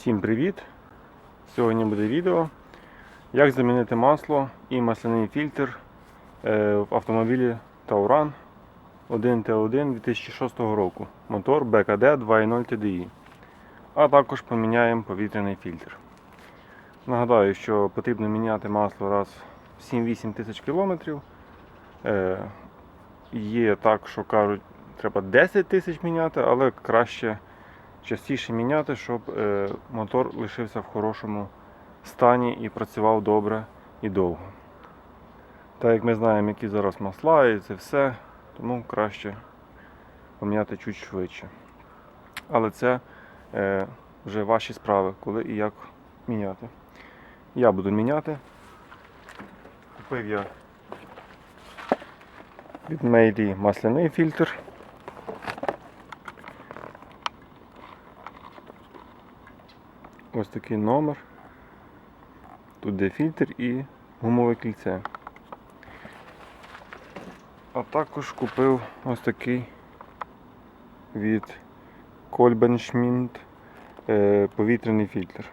Всім привіт! Сьогодні буде відео, як замінити масло і масляний фільтр е, в автомобілі Tauran 1T1 2006 року. Мотор BKD 2.0 TDI. А також поміняємо повітряний фільтр. Нагадаю, що потрібно міняти масло раз в 7-8 тисяч кілометрів. Е, Є так, що кажуть, треба 10 тисяч міняти, але краще частіше міняти, щоб е, мотор лишився в хорошому стані і працював добре і довго. Так як ми знаємо, які зараз масла і це все, тому краще поміняти чуть швидше. Але це е, вже ваші справи, коли і як міняти. Я буду міняти. Купив я від Мейді масляний фільтр. Ось такий номер. Тут де фільтр і гумове кільце. А також купив ось такий від е, повітряний фільтр.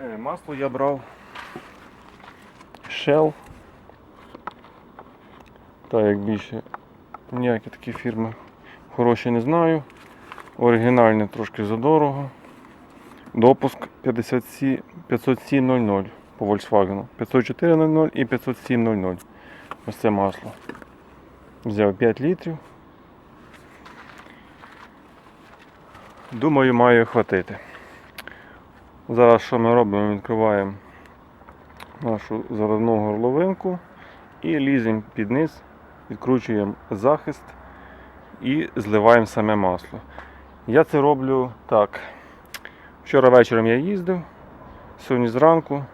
Е, Масло я брав Shell. Так як більше ніякі такі фірми хороші не знаю. Оригінальне трошки задорого. Допуск 50C 500C00 по Volkswagen. 50400 і 500C00. Ось це масло. Взяв 5 літрів. Думаю, має хватити. Зараз що ми робимо? Відкриваємо нашу заливну горловинку і ліземо під низ, відкручуємо захист і зливаємо саме масло. Я це роблю так. Вчора вечором я їздив, сьогодні зранку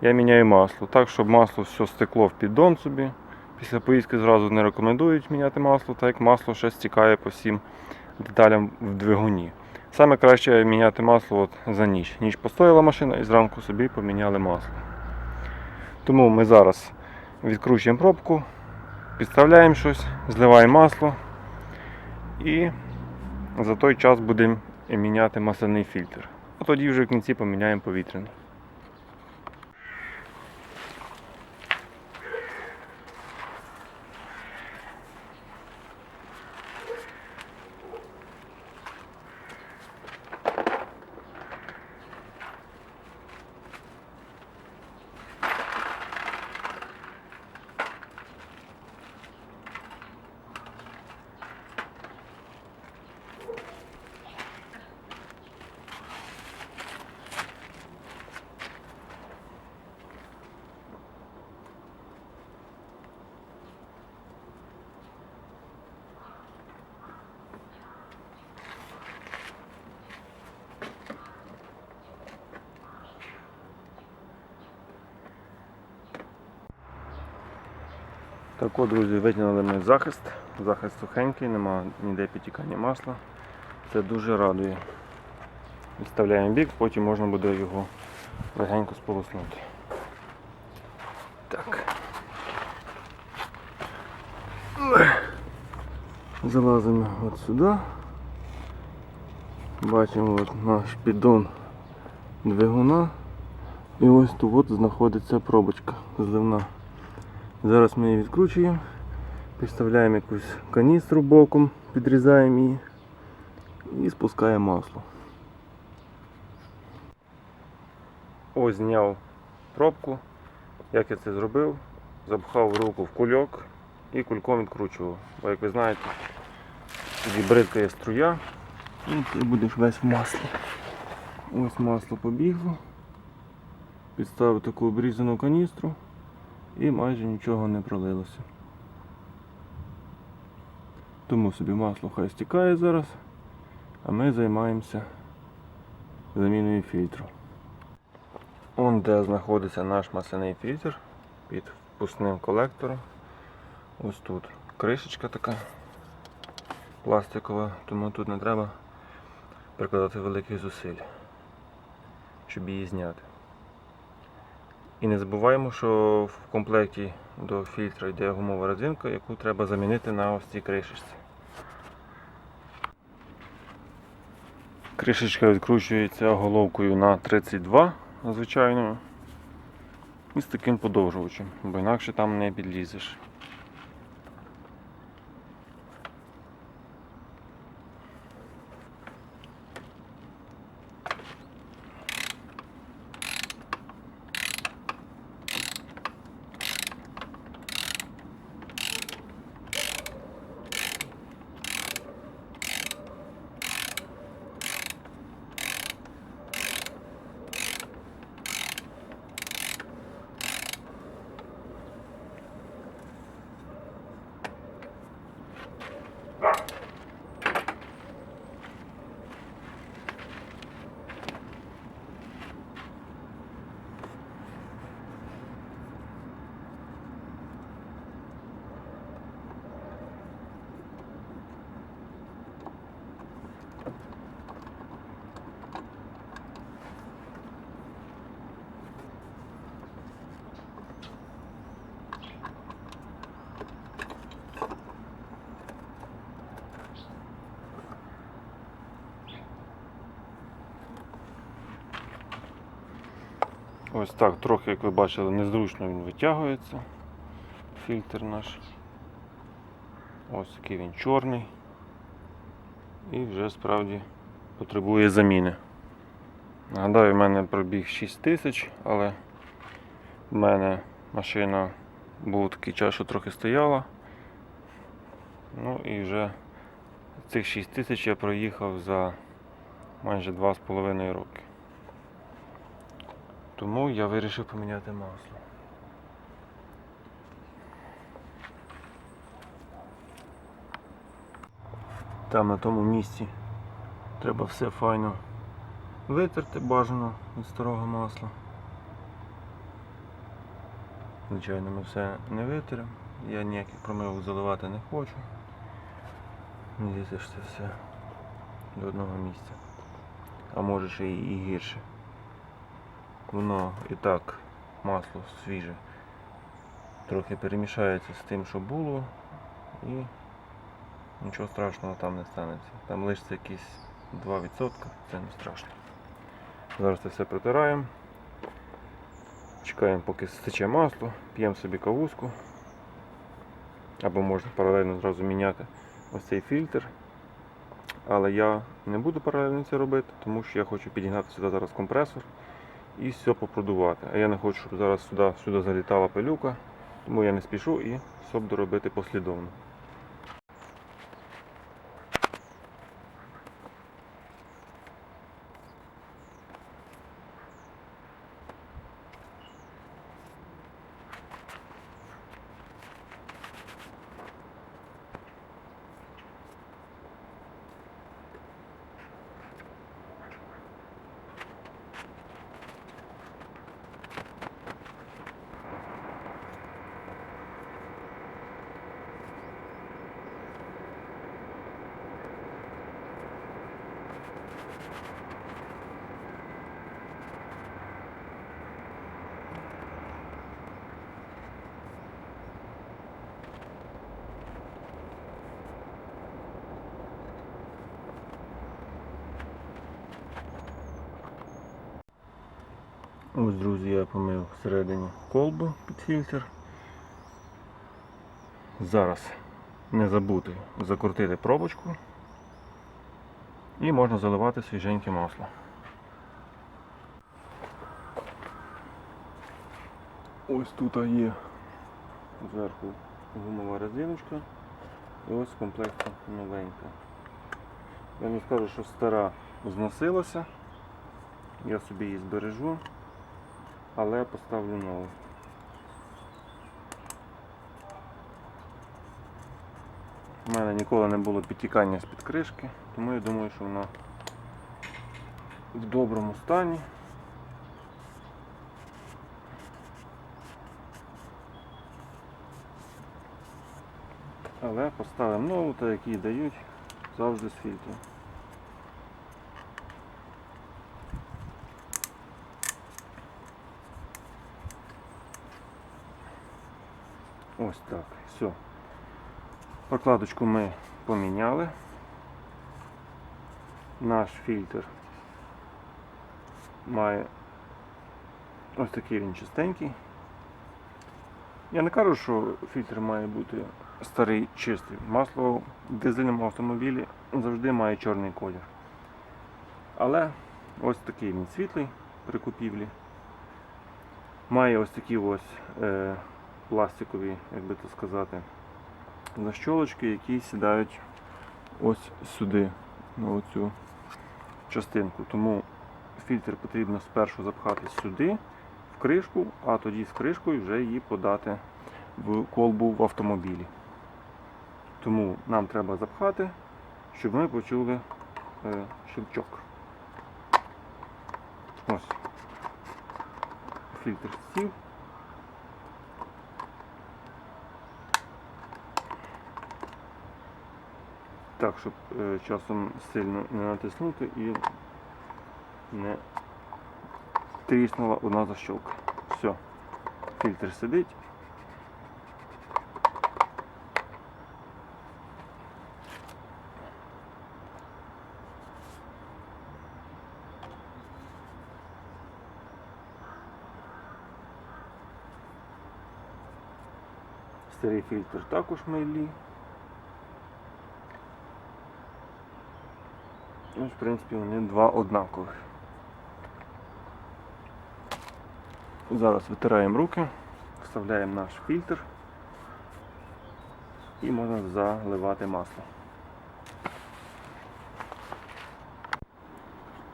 я міняю масло, так, щоб масло все стекло в піддон собі. Після поїздки зразу не рекомендують міняти масло, так як масло ще стікає по всім деталям в двигуні. Саме краще міняти масло от за ніч. Ніч постояла машина і зранку собі поміняли масло. Тому ми зараз відкручуємо пробку, підставляємо щось, зливаємо масло. І за той час будемо міняти масляний фільтр. А тоді вже в кінці поміняємо повітряний. Так от, друзі, витягнули ми захист. Захист сухенький, нема ніде підтікання масла. Це дуже радує. Відставляємо бік, потім можна буде його легенько сполоснути. Так. Залазимо от сюди. Бачимо от наш піддон двигуна. І ось тут от знаходиться пробочка зливна. Зараз ми її відкручуємо, підставляємо якусь каністру боком, підрізаємо її і спускаємо масло. Ось зняв пробку. Як я це зробив? Запхав руку в кульок і кульком відкручував. Бо як ви знаєте, тоді бризкає струя і ти будеш весь в маслі. Ось масло побігло. Підставив таку обрізану каністру і майже нічого не пролилося. Тому собі масло хай стікає зараз, а ми займаємося заміною фільтру. Он де знаходиться наш масляний фільтр під впускним колектором. Ось тут кришечка така пластикова, тому тут не треба прикладати великих зусиль, щоб її зняти. І не забуваємо, що в комплекті до фільтра йде гумова резинка, яку треба замінити на ось цій кришечці. Кришечка відкручується головкою на 32 звичайною. І з таким подовжувачем, бо інакше там не підлізеш. Ось так, трохи, як ви бачили, незручно він витягується. Фільтр наш. Ось такий він чорний. І вже справді потребує заміни. Нагадаю, в мене пробіг 6 тисяч, але в мене машина був такий час, що трохи стояла. Ну і вже цих 6 тисяч я проїхав за майже 2,5 роки. Тому я вирішив поміняти масло. Там на тому місці треба все файно витерти бажано від старого масла. Звичайно, ми все не витеремо. Я ніяких промивок заливати не хочу. Здається, що це все до одного місця. А може ще і гірше. Воно і так масло свіже. Трохи перемішається з тим, що було, і нічого страшного там не станеться. Там лишиться якісь 2%, це не страшно. Зараз це все протираємо. Чекаємо, поки стече масло, п'ємо собі кавузку. Або можна паралельно зразу міняти ось цей фільтр. Але я не буду паралельно це робити, тому що я хочу підігнати сюди зараз компресор і все попродувати. А я не хочу, щоб зараз сюди, сюди залітала пилюка, тому я не спішу і все буду робити послідовно. Ось, друзі, я помив всередині колбу під фільтр. Зараз не забути закрутити пробочку і можна заливати свіженьке масло. Ось тут є зверху гумова резиночка і ось в комплекті новенька. Я не скажу, що стара зносилася, я собі її збережу, але поставлю нову. У мене ніколи не було підтікання з-під кришки, тому я думаю, що вона в доброму стані. Але поставимо нову, та які дають завжди з фільтром. Ось так, все. Прокладочку ми поміняли. Наш фільтр має ось такий він чистенький. Я не кажу, що фільтр має бути старий чистий. Масло в дизельному автомобілі завжди має чорний колір. Але ось такий він світлий при купівлі. Має ось такі ось е, пластикові, як би то сказати, защолочки, які сідають ось сюди, на оцю частинку. Тому фільтр потрібно спершу запхати сюди, в кришку, а тоді з кришкою вже її подати в колбу в автомобілі. Тому нам треба запхати, щоб ми почули е, щелчок. Ось. Фільтр сів. Так, щоб е, часом сильно не натиснути і не тріснула одна защолка. Все, фільтр сидить. Старий фільтр також милі. В принципі, вони два однакових. Зараз витираємо руки, вставляємо наш фільтр і можна заливати масло.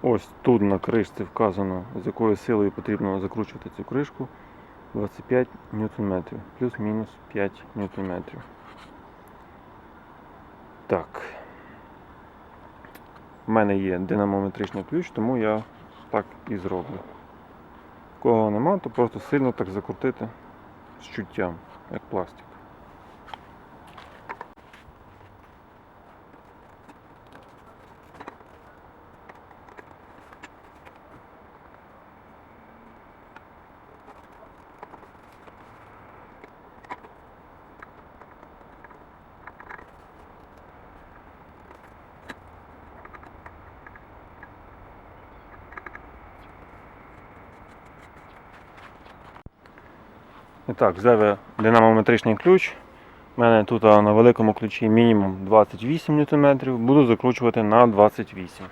Ось тут на кришці вказано, з якою силою потрібно закручувати цю кришку. 25 Нм, плюс-мінус 5 Нм. Так. У мене є динамометричний ключ, тому я так і зроблю. Кого нема, то просто сильно так закрутити з чуттям, як пластик. І так, взяв динамометричний ключ. У мене тут на великому ключі мінімум 28 Нм, буду закручувати на 28.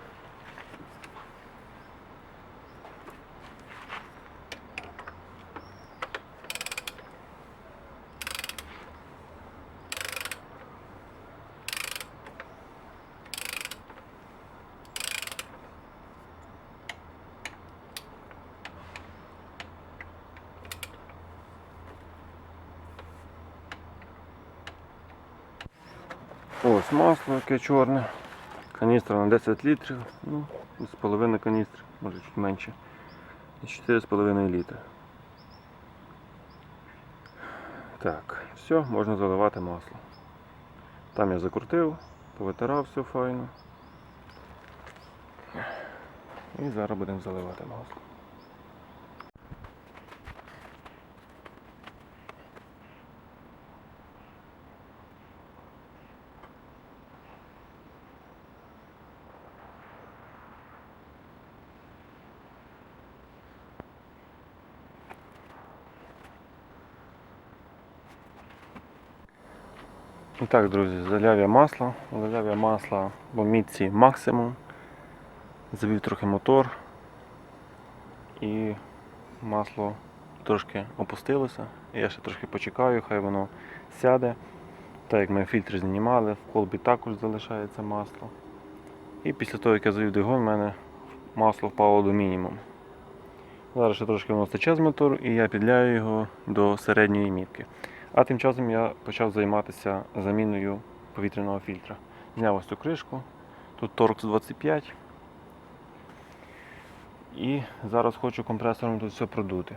Ось масло яке чорне. Каністра на 10 літрів, ну, з половини каністри, може чуть менше. І 4,5 літри. Так, все, можна заливати масло. Там я закрутив, повитирав все файно. І зараз будемо заливати масло. І так, друзі, заляв я масло, заляв я масло в мітці максимум. Завів трохи мотор і масло трошки опустилося. Я ще трошки почекаю, хай воно сяде. Так як ми фільтр знімали, в колбі також залишається масло. І після того, як я завів двигун, в мене масло впало до мінімуму. Зараз ще трошки воно стече з мотору і я підляю його до середньої мітки. А тим часом я почав займатися заміною повітряного фільтра. Зняв ось цю кришку, тут Torx 25. І зараз хочу компресором тут все продути.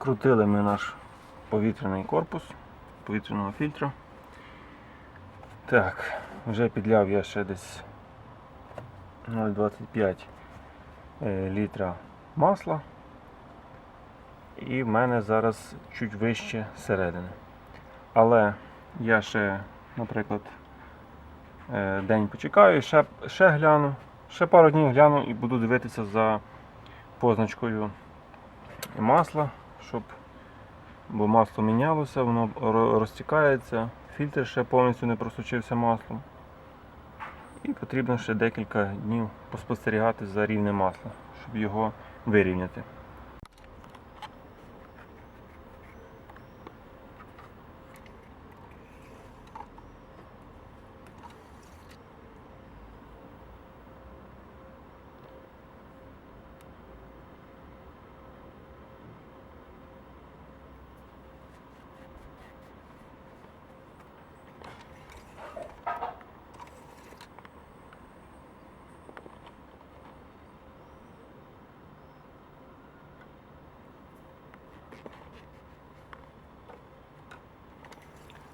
Скрутили ми наш повітряний корпус повітряного фільтра. Так, вже підляв я ще десь 0,25 е, літра масла. І в мене зараз чуть вище середини. Але я ще, наприклад, е, день почекаю, ще, ще гляну, ще пару днів гляну і буду дивитися за позначкою масла, щоб бо масло мінялося, воно розтікається, фільтр ще повністю не просочився маслом. І потрібно ще декілька днів поспостерігати за рівнем масла, щоб його вирівняти.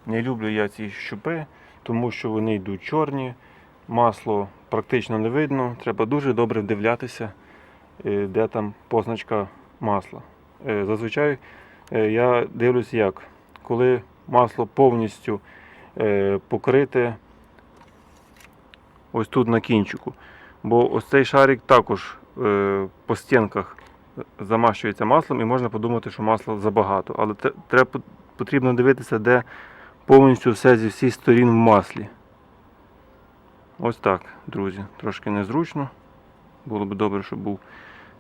Не люблю я ці щупи, тому що вони йдуть чорні, масло практично не видно. Треба дуже добре вдивлятися, е, де там позначка масла. Е, Зазвичай е, я дивлюся як, коли масло повністю покрите ось тут на кінчику. Бо ось цей шарик також по стінках замащується маслом і можна подумати, що масла забагато. Але треба потрібно дивитися, де повністю все зі всіх сторін в маслі. Ось так, друзі. Трошки незручно. Було б добре, щоб був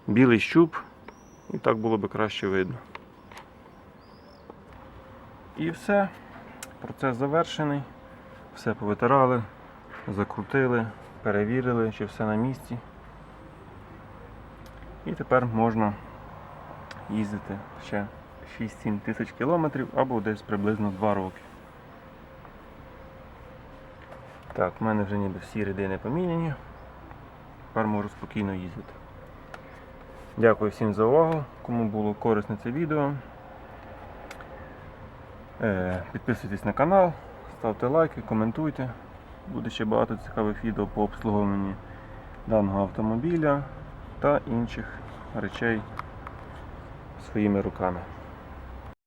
білий щуп, і так було б краще видно. І все. Процес завершений. Все повитирали, закрутили, перевірили, чи все на місці. І тепер можна їздити ще 6-7 тисяч кілометрів або десь приблизно 2 роки. Так, в мене вже ніби всі рядини поміняні. Тепер можу спокійно їздити. Дякую всім за увагу. Кому було корисне це відео. Е, Підписуйтесь на канал, ставте лайки, коментуйте. Буде ще багато цікавих відео по обслуговуванні даного автомобіля та інших речей своїми руками.